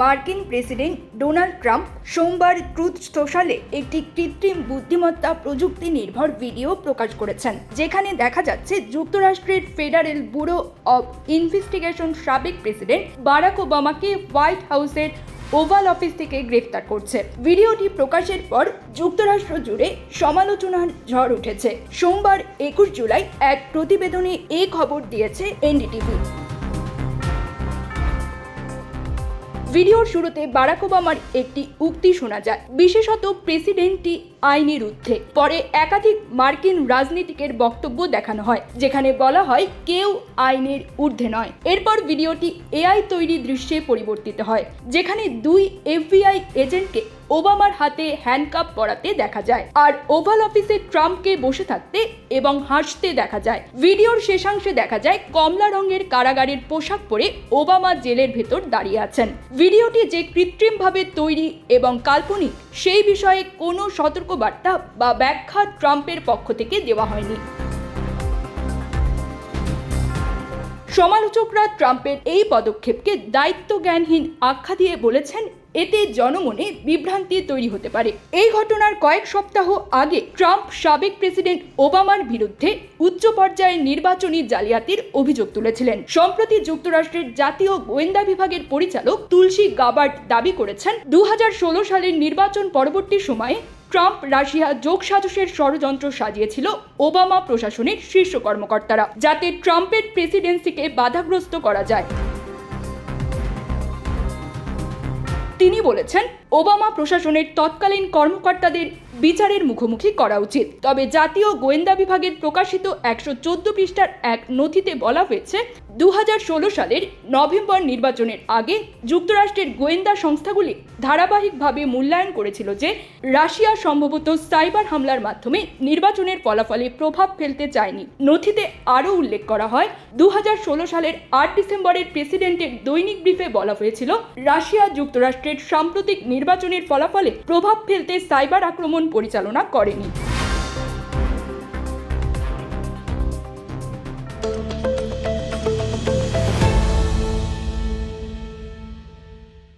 মার্কিন president Donald Trump সোমবার Truth সোশ্যালে একটি কৃত্রিম বুদ্ধিমত্তা প্রযুক্তি নির্ভর ভিডিও প্রকাশ করেছেন, যেখানে দেখা যাচ্ছে যুক্তরাষ্ট্রের ফেডারেল ব্যুরো অব ইনভেস্টিগেশন সাবেক প্রেসিডেন্ট বারাক ওবামাকে হোয়াইট হাউসের ওভাল অফিস থেকে গ্রেফতার করছে। ভিডিওটি প্রকাশের পর যুক্তরাষ্ট্র জুড়ে সমালোচনার ঝড় উঠেছে। সোমবার একুশ জুলাই এক প্রতিবেদনে এই খবর দিয়েছে এনডিটিভি। ভিডিওর শুরুতে বারাক ওবামার একটি উক্তি শোনা যায়। বিশেষত প্রেসিডেন্টটি আইনের ঊর্ধ্বে। পরে একাধিক মার্কিন রাজনীতিকের বক্তব্য দেখানো হয়, যেখানে বলা হয় কেউ আইনের ঊর্ধ্বে নয়। এরপর ভিডিওটি এআই তৈরি দৃশ্যে পরিবর্তিত হয়, যেখানে দুই এফবিআই এজেন্টকে ওবামার হাতে হ্যান্ডকাপ পরাতে দেখা যায় আর ওভাল অফিসে ট্রাম্পকে বসে থাকতে এবং হাসতে দেখা যায়। ভিডিওর শেষাংশে দেখা যায়, কমলা রঙের কারাগারের পোশাক পরে ওবামা জেলের ভেতর দাঁড়িয়ে আছেন। ভিডিওটি যে কৃত্রিমভাবে তৈরি এবং কাল্পনিক সেই বিষয়ে কোনো সতর্কবার্তা বা ব্যাখ্যা ট্রাম্পের পক্ষ থেকে দেওয়া হয়নি। সমালোচকরা ট্রাম্পের এই পদক্ষেপকে দায়িত্বজ্ঞানহীন আখ্যা দিয়ে বলেছেন এতে জনমনে বিভ্রান্তি তৈরি হতে পারে। এই ঘটনার কয়েক সপ্তাহ আগে ট্রাম্প সাবেক প্রেসিডেন্ট ওবামার বিরুদ্ধে উচ্চ পর্যায়ের নির্বাচনী জালিয়াতির অভিযোগ তুলেছিলেন। সম্প্রতি যুক্তরাষ্ট্রের জাতীয় গোয়েন্দা বিভাগের পরিচালক তুলসী গাবার্ট দাবি করেছেন দু হাজার ষোলো সালের নির্বাচন পরবর্তী সময়ে ট্রাম্প রাশিয়া যোগসাজশের ষড়যন্ত্র সাজিয়েছিল ওবামা প্রশাসনের শীর্ষ কর্মকর্তারা, যাতে ট্রাম্পের প্রেসিডেন্সিকে বাধাগ্রস্ত করা যায়। তিনি বলেছেন ওবামা প্রশাসনের তৎকালীন কর্মকর্তাদের বিচারের মুখোমুখি করা উচিত। তবে জাতীয় গোয়েন্দা বিভাগের প্রকাশিত একশো চোদ্দ পৃষ্ঠার এক নথিতে বলা হয়েছে দু হাজার ষোলো সালের নভেম্বর নির্বাচনের আগে যুক্তরাষ্ট্রের গোয়েন্দা সংস্থাগুলি ধারাবাহিকভাবে মূল্যায়ন করেছিল যে, রাশিয়া সম্ভবত সাইবার হামলার মাধ্যমে নির্বাচনের ফলাফলে প্রভাব ফেলতে চায়নি। নথিতে আরও উল্লেখ করা হয় দু হাজার ষোলো সালের আট ডিসেম্বরের প্রেসিডেন্টের দৈনিক ব্রিফে বলা হয়েছিল, রাশিয়া যুক্তরাষ্ট্রের সাম্প্রতিক নির্বাচনের ফলাফলে প্রভাব ফেলতে সাইবার আক্রমণ পরিচালনা করেনি।